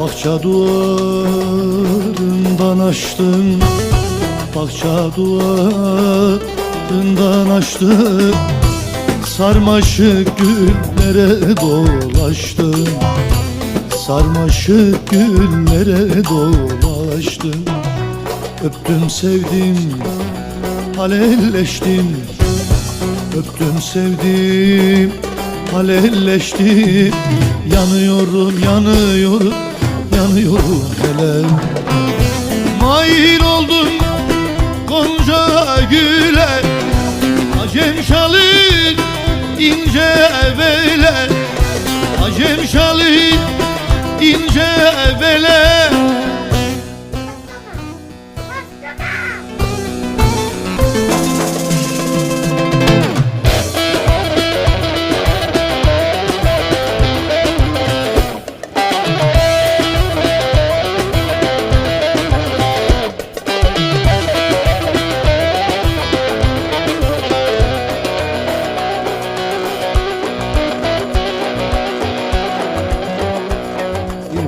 Bahçe duvarından açtım Bahçe duvarından açtım. Sarmaşık güllere dolaştım Sarmaşık güllere dolaştım. Öptüm sevdim halelleştim. Öptüm sevdim halelleştim. Yanıyorum yanıyorum yanıyorum hele. Mail oldum Gonca güle Acem şalın ince bele Acem şalın ince bele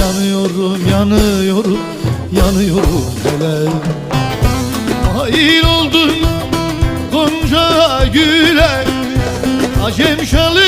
Yanıyorum yanıyorum Yanıyorum hele Hain oldun Gonca güle Acem şal